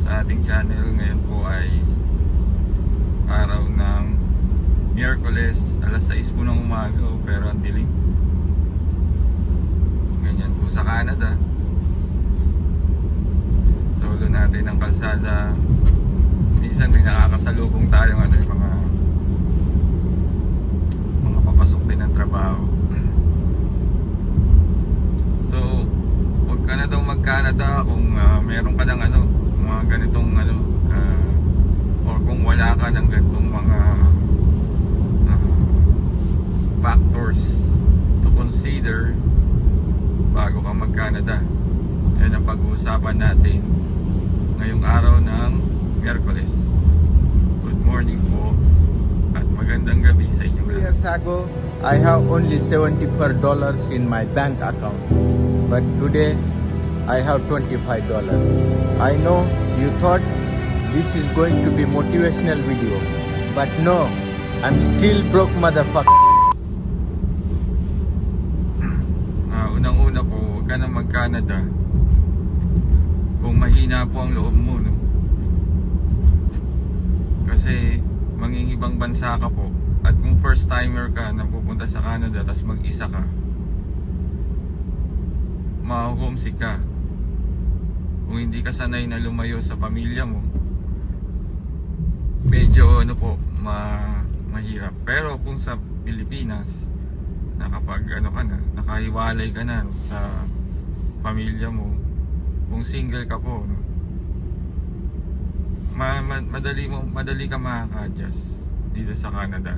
sa ating channel. Ngayon po ay araw ng Miyerkules, alas 6 po ng umaga oh, pero ang dilim. Ganyan po sa Canada. Sa ulo natin ng kalsada, minsan may nakakasalubong tayong ano, mga mga papasok din ng trabaho. So, huwag ka na daw mag-Canada kung ah, meron ka ng ano, mga ganitong ano, ah, or kung wala ka ng ganitong mga ah, factors to consider bago ka mag-Canada. Yan ang pag-uusapan natin ngayong araw ng Miyerkules. Good morning po at magandang gabi sa inyo lahat. years ago, I have only 74 dollars in my bank account, but today I have 25 dollars. I know you thought this is going to be motivational video, but no, I'm still broke motherfucker. Ah, unang-una po, huwag mag-Canada kung mahina po ang loob mo, no? Kasi mangingibang bansa ka po at kung first timer ka na pupunta sa Canada tapos mag-isa ka ma-homesick ka kung hindi ka sanay na lumayo sa pamilya mo medyo ano po ma mahirap pero kung sa Pilipinas nakapag ano ka na, nakahiwalay ka na sa pamilya mo. Kung single ka po, no. Ma, ma- madali mo madali ka makaka-adjust dito sa Canada.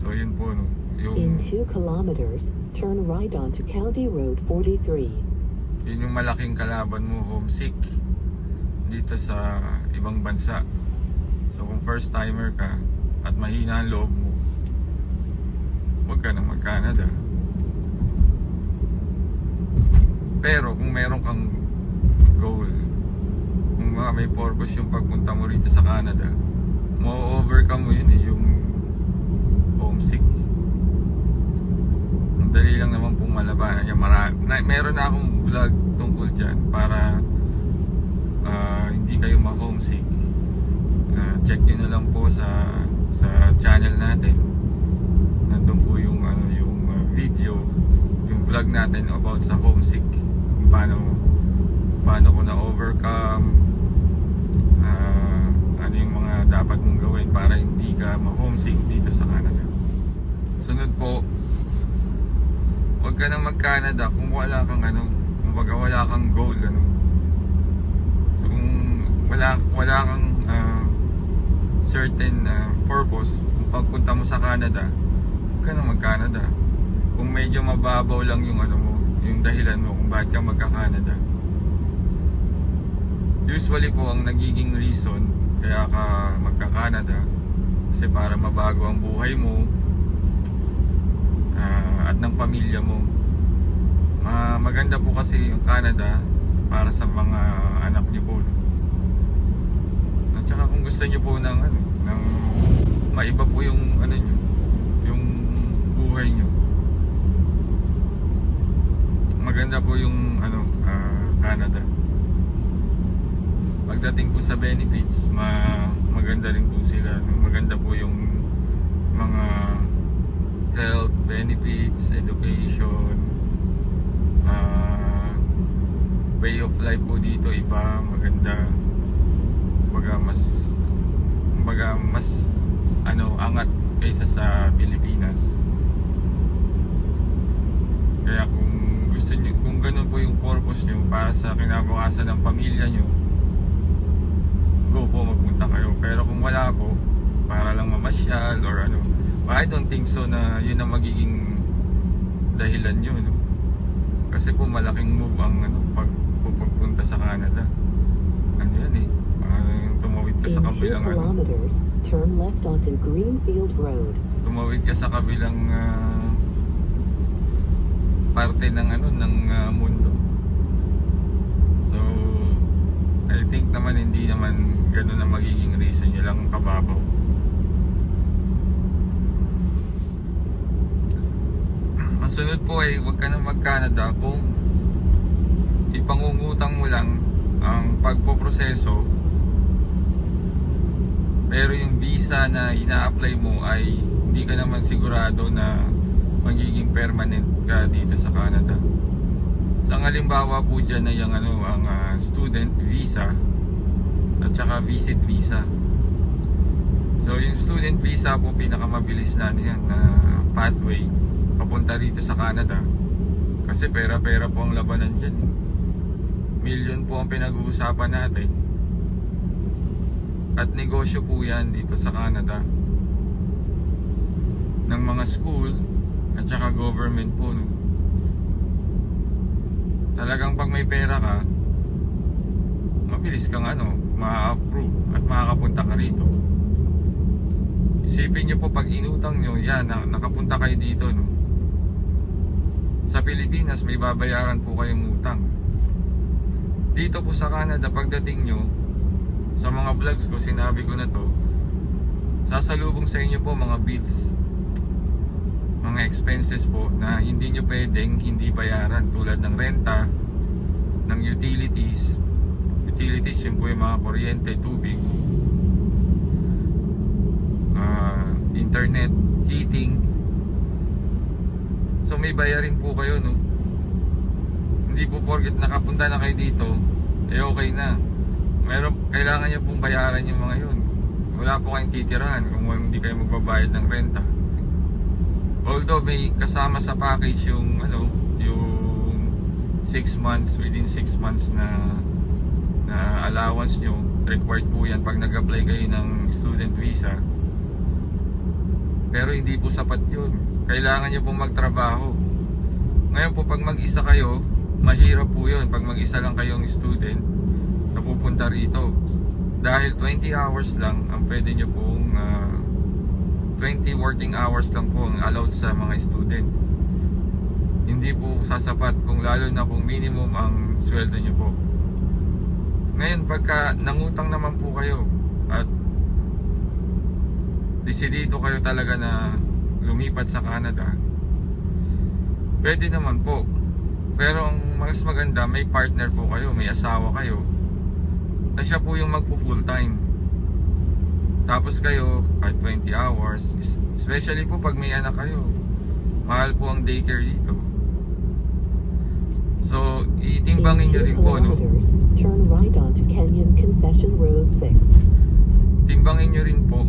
So yun po no. In Yung 2 kilometers, turn right onto County Road 43. yun yung malaking kalaban mo homesick dito sa ibang bansa. So kung first timer ka at mahina ang loob mo, huwag ka na mag-Canada. Pero kung meron kang goal, kung may purpose yung pagpunta mo rito sa Canada, mo-overcome mo yun eh, yung homesick. Ang dali lang naman pong malabanan yan. Mara- na, meron na akong vlog tungkol dyan para ah, hindi kayo ma-homesick. Ah, check nyo na lang po sa sa channel natin. Nandun po yung ano yung ah, video, yung vlog natin about sa homesick. Kung paano paano ko na overcome ah, ano yung mga dapat mong gawin para hindi ka ma-homesick dito sa Canada. Sunod po, huwag ka nang mag-Canada kung wala kang ano, kung baga wala kang goal ano. So kung wala wala kang ah, certain ah, purpose kung pagpunta mo sa Canada, huwag ka nang mag-Canada. Kung medyo mababaw lang yung ano mo, yung dahilan mo kung bakit ka magka-Canada. Usually po ang nagiging reason kaya ka magka-Canada kasi para mabago ang buhay mo at ng pamilya mo. Ma maganda po kasi yung Canada para sa mga anak niyo po. At saka kung gusto niyo po ng ano, ng maiba po yung ano niyo, yung buhay niyo. Maganda po yung ano, ah, Canada. Pagdating po sa benefits, ma maganda rin po sila. Maganda po yung mga health benefits, education, ah, way of life po dito iba, maganda. Baga mas baga mas ano angat kaysa sa Pilipinas. Kaya kung gusto niyo kung ganun po yung purpose niyo para sa kinabukasan ng pamilya niyo, go po magpunta kayo. Pero kung wala po, para lang mamasyal or I don't think so na yun ang magiging dahilan nyo, no? Kasi po malaking move ang ano, pag pagpunta sa Canada. Ano yan eh, parang tumawid ka sa In 2 kabilang ano, turn left onto Greenfield Road. tumawid ka sa kabilang ah, parte ng ano ng ah, mundo. So I think naman hindi naman ganun ang magiging reason nyo lang kababaw. Ang sunod po ay huwag ka na mag-Canada kung if pangungutang mo lang ang pagpoproseso pero yung visa na ina-apply mo ay hindi ka naman sigurado na magiging permanent ka dito sa Canada. Sa ang halimbawa po dyan na yung ano, ang ah, student visa at saka visit visa. So yung student visa po pinakamabilis na ano yan na pathway papunta dito sa Canada. Kasi pera-pera po ang labanan dyan. Eh. Million po ang pinag-uusapan natin. At negosyo po yan dito sa Canada. Ng mga school at saka government po. No? Talagang pag may pera ka, mabilis kang ano, ma-approve at makakapunta ka rito. Isipin nyo po pag inutang nyo, yan, na, nakapunta kayo dito, no? Sa Pilipinas, may babayaran po kayong utang. Dito po sa Canada, pagdating nyo, sa mga vlogs ko, sinabi ko na to, sasalubong sa inyo po mga bills, mga expenses po na hindi nyo pwedeng hindi bayaran tulad ng renta, ng utilities, utilities yun po yung mga kuryente, tubig, ah, internet, heating. So may bayarin po kayo no. Hindi po porket nakapunta na kayo dito, eh okay na. Meron kailangan niyo pong bayaran yung mga yun. Wala po kayong titirahan kung hindi kayo magbabayad ng renta. Although may kasama sa package yung ano, yung 6 months within 6 months na na allowance nyo required po yan pag nag-apply kayo ng student visa pero hindi po sapat yun kailangan nyo pong magtrabaho. Ngayon po pag mag-isa kayo mahirap po yun. Pag mag-isa lang kayong student na pupunta rito. Dahil 20 hours lang ang pwede nyo pong ah, 20 working hours lang po ang allowed sa mga student. Hindi po sasapat kung lalo na kung minimum ang sweldo nyo po. Ngayon pagka nangutang naman po kayo at desidido kayo talaga na lumipat sa Canada pwede naman po. Pero ang mas maganda may partner po kayo may asawa kayo na siya po yung magpo full time tapos kayo kahit 20 hours es- especially po pag may anak kayo mahal po ang daycare dito. So itimbangin nyo In rin 2 po no? Turn right onto Kenyon Concession Road 6. timbangin nyo rin po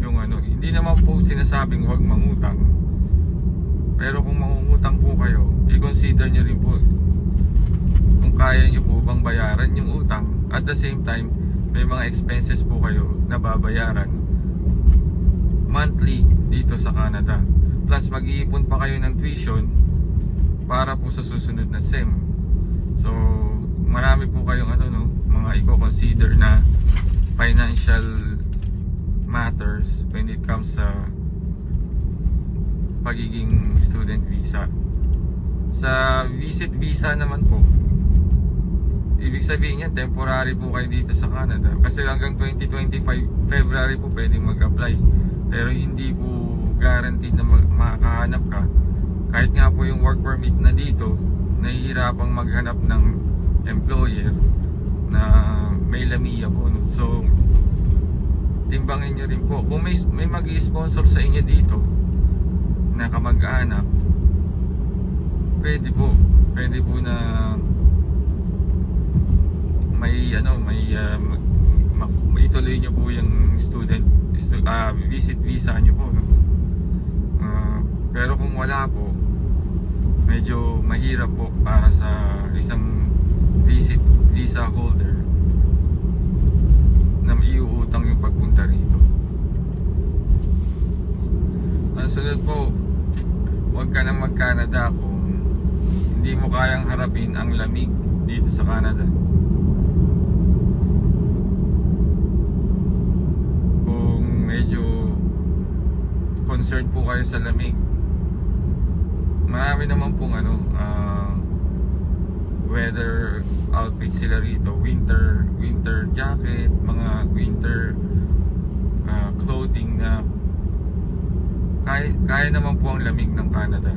yung ano, hindi naman po sinasabing huwag mangutang. Pero kung mangungutang po kayo, i-consider nyo rin po kung kaya nyo po bang bayaran yung utang. At the same time, may mga expenses po kayo na babayaran monthly dito sa Canada. Plus mag-iipon pa kayo ng tuition para po sa susunod na SEM. So, marami po kayong ano no, mga i-consider na financial matters when it comes sa pagiging student visa. Sa visit visa naman po, ibig sabihin yan, temporary po kayo dito sa Canada. Kasi hanggang 2025 February po pwedeng mag-apply. Pero hindi po guaranteed na makakahanap ka. Kahit nga po yung work permit na dito, nahihirapang maghanap ng employer na may lamia po. So, timbangin nyo rin po. Kung may, may mag sponsor sa inyo dito na kamag-anak, pwede po. Pwede po na may ano, may uh, mag, mag- ituloy nyo po yung student stu, ah, visit visa nyo po. No? Ah, pero kung wala po, medyo mahirap po para sa isang visit visa holder na iuutang yung pagpunta rito. Ang sunod po, huwag ka nang mag-Canada kung hindi mo kayang harapin ang lamig dito sa Canada. Kung medyo concerned po kayo sa lamig, marami naman pong ano, ah, weather outfit sila rito winter winter jacket mga winter ah, clothing na kaya, kaya naman po ang lamig ng Canada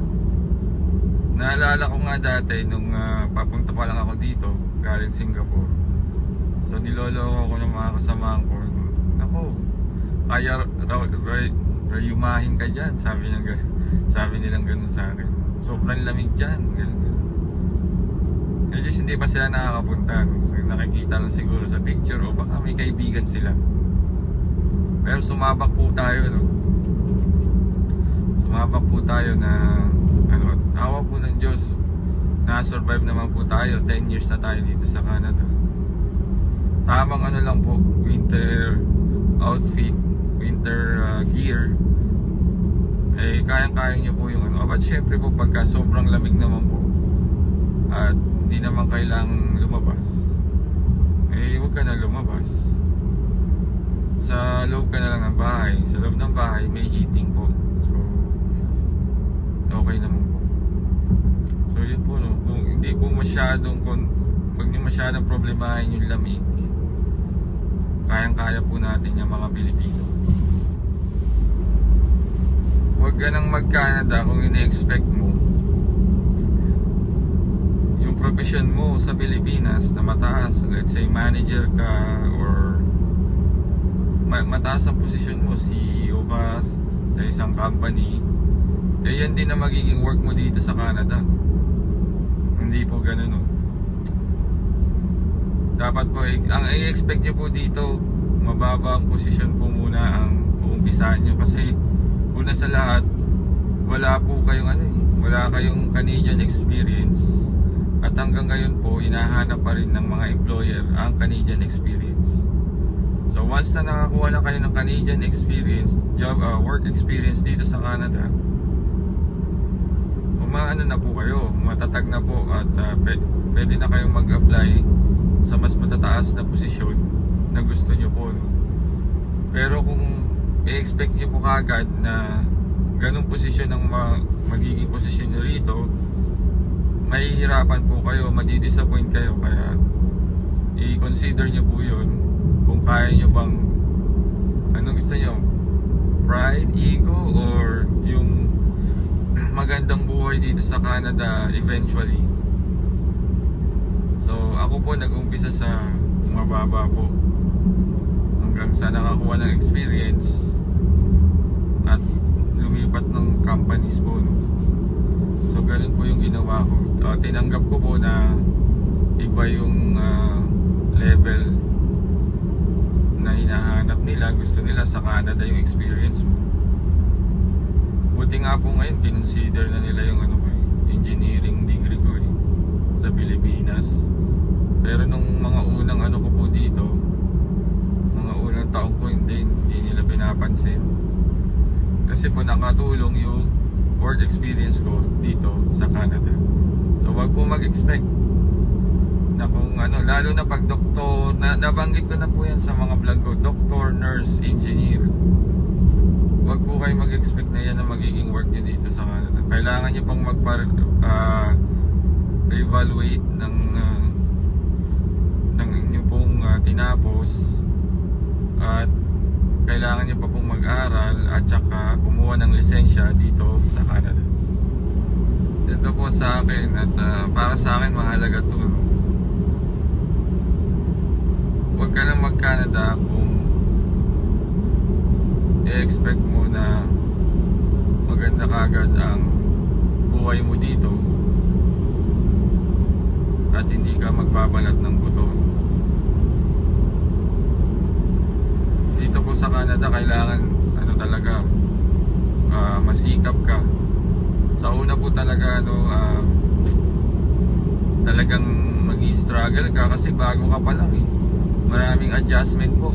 Naalala ko nga dati nung ah, papunta pa lang ako dito, galing Singapore. So niloloko ko ng mga kasamahan ko. Nako, kaya rayumahin ka dyan. Sabi ganun. Sabi nilang ganun sa akin. Sobrang lamig dyan. Ganun, Eh, just hindi pa sila nakakapunta. No? So, nakikita lang siguro sa picture o baka may kaibigan sila. Pero sumabak po tayo, no? Sumabak po tayo na ano, awa po ng Diyos. Na-survive naman po tayo. 10 years na tayo dito sa Canada. Tamang ano lang po, winter outfit, winter uh, gear. Eh, kayang-kaya nyo po yung ano. But syempre po, pagka sobrang lamig naman po, at hindi naman kailangang lumabas, eh, huwag ka na lumabas. Sa loob ka na lang ng bahay. Sa loob ng bahay, may heating po. So, okay naman po. So, yun po, no. Kung hindi po masyadong, kung, huwag niyo masyadong problemahin yung lamig, kayang-kaya po natin yung mga Pilipino. Huwag ka nang mag-Canada kung ini-expect mo profession mo sa Pilipinas na mataas, let's say manager ka or ma- mataas ang posisyon mo, CEO ka sa isang company, eh yan din na magiging work mo dito sa Canada. Hindi po ganun no. Dapat po, eh, ang i-expect nyo po dito, mababa ang posisyon po muna ang uumpisahan nyo kasi una sa lahat, wala po kayong ano eh, wala kayong Canadian experience at hanggang ngayon po, hinahanap pa rin ng mga employer ang Canadian experience. So once na nakakuha na kayo ng Canadian experience, job, uh, work experience dito sa Canada, umaano na po kayo, matatag na po at uh, pwede, na kayong mag-apply sa mas matataas na posisyon na gusto nyo po. No? Pero kung i-expect nyo po kagad na ganong posisyon ang ma- magiging posisyon nyo rito, mahihirapan po kayo, madidisappoint kayo. Kaya i-consider nyo po yun kung kaya nyo bang anong gusto nyo? Pride, ego, or yung magandang buhay dito sa Canada eventually. So ako po nag-umpisa sa mababa po hanggang sa nakakuha ng experience at lumipat ng companies po no. So ganun po yung ginawa ko. Uh, tinanggap ko po na iba yung ah, level na hinahanap nila, gusto nila sa Canada yung experience mo. Buti nga po ngayon, kinonsider na nila yung ano ko, eh, engineering degree ko eh, sa Pilipinas. Pero nung mga unang ano ko po dito, mga unang taon ko hindi, hindi nila pinapansin. Kasi po nakatulong yung work experience ko dito sa Canada. So wag po mag-expect na kung ano, lalo na pag doktor, na, nabanggit ko na po yan sa mga vlog ko, doktor, nurse, engineer. Wag po kayo mag-expect na yan na magiging work nyo dito sa Canada. Kailangan nyo pang magpa ah, evaluate ng ah, ng inyo pong ah, tinapos at kailangan nyo pa pong mag-aral at saka kumuha ng lisensya dito sa Canada. Ito po sa akin at ah, para sa akin mahalaga to. no? Huwag ka nang mag-Canada kung i-expect mo na maganda kagad ang buhay mo dito at hindi ka magbabalat ng buto. Dito po sa Canada kailangan ano talaga ah, masikap ka. Sa una po talaga ano ah, talagang mag-struggle ka kasi bago ka pa lang eh. Maraming adjustment po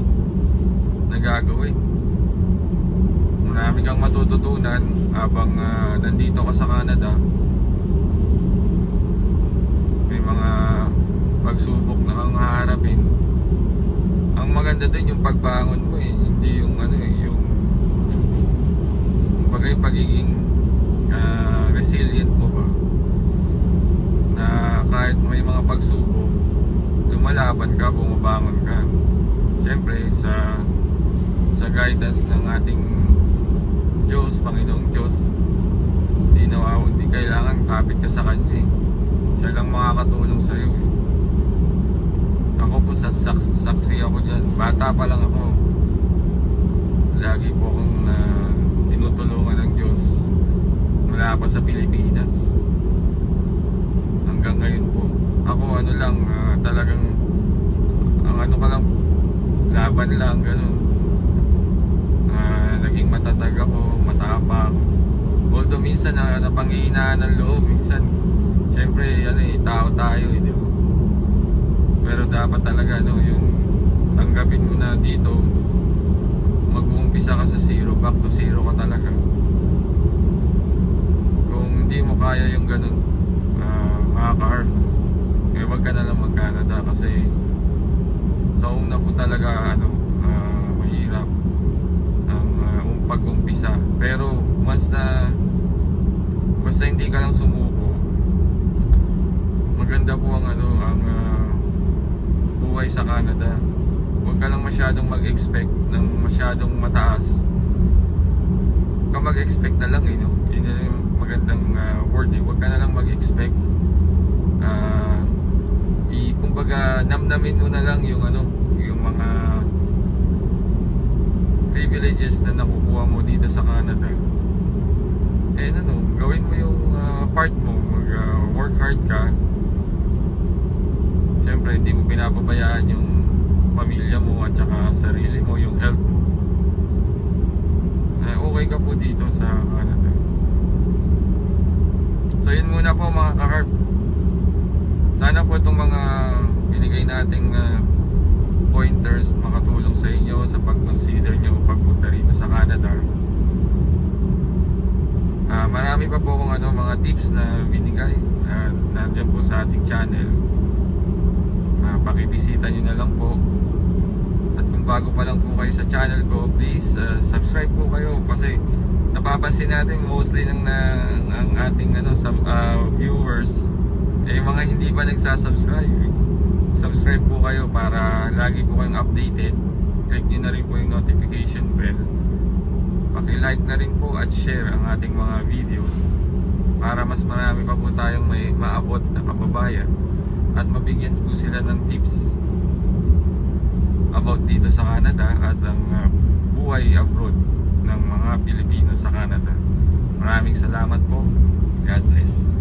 na gagawin. Marami kang matututunan habang ah, nandito ka sa Canada. May mga pagsubok na kang haharapin. Ang maganda din yung pagbangon mo eh, hindi yung ano eh, yung yung pagiging ah, resilient mo ba na kahit may mga pagsubok lumalaban ka, bumabangon ka Siyempre sa sa guidance ng ating Diyos, Panginoong Diyos hindi nawaw, hindi kailangan kapit ka sa kanya eh. Siya lang makakatulong sa'yo eh. Ako po sa saks- saksi ako dyan. Bata pa lang ako. Lagi po akong ah, tinutulungan ng Diyos mula pa sa Pilipinas. Hanggang ngayon po. Ako ano lang, ah, talagang ang ano ka lang, laban lang, ganun. Ah, naging matatag ako, matapang. Although minsan na napanghihinaan ng loob, minsan Siyempre, ano eh, tao tayo eh, di ba? Pero dapat talaga, ano, yung tanggapin mo na dito, mag-uumpisa ka sa zero, back to zero ka talaga. Mo kaya yung ganun, uh, makaka-hard, eh wag ka na lang mag-Canada kasi sa una po talaga, ano, ah, mahirap ang um, pag-umpisa. Pero once na basta hindi ka lang sumuko, maganda po ang ano ang ah, buhay sa Canada. Huwag ka lang masyadong mag-expect ng masyadong mataas. Ka mag-expect na lang eh, no? Yun na yung magandang ah, word eh. Huwag ka na lang mag-expect. Ah, i kumbaga namnamin mo na lang yung ano, yung mga privileges na nakukuha mo dito sa Canada. Eh ano, gawin mo yung ah, part mo, mag ah, work hard ka. Siyempre, hindi mo pinapabayaan yung pamilya mo at saka sarili mo, yung health mo. Eh, okay ka po dito sa Canada. So yun muna po mga ka-harp. Sana po itong mga binigay nating ah, pointers makatulong sa inyo sa pag-consider nyo pagpunta rito sa Canada. Ah, marami pa po akong ano, mga tips na binigay uh, nandiyan po sa ating channel. Ah, pakibisita nyo na lang po. At kung bago pa lang po kayo sa channel ko, please ah, subscribe po kayo kasi napapansin natin mostly ng na, ang ating ano sub, ah, viewers eh mga hindi pa nagsasubscribe. Subscribe po kayo para lagi po kayong updated. Click nyo na rin po yung notification bell. Paki-like na rin po at share ang ating mga videos para mas marami pa po tayong may maabot na kababayan at mabigyan po sila ng tips about dito sa Canada at ang uh, buhay abroad ng mga Pilipino sa Canada. Maraming salamat po. God bless.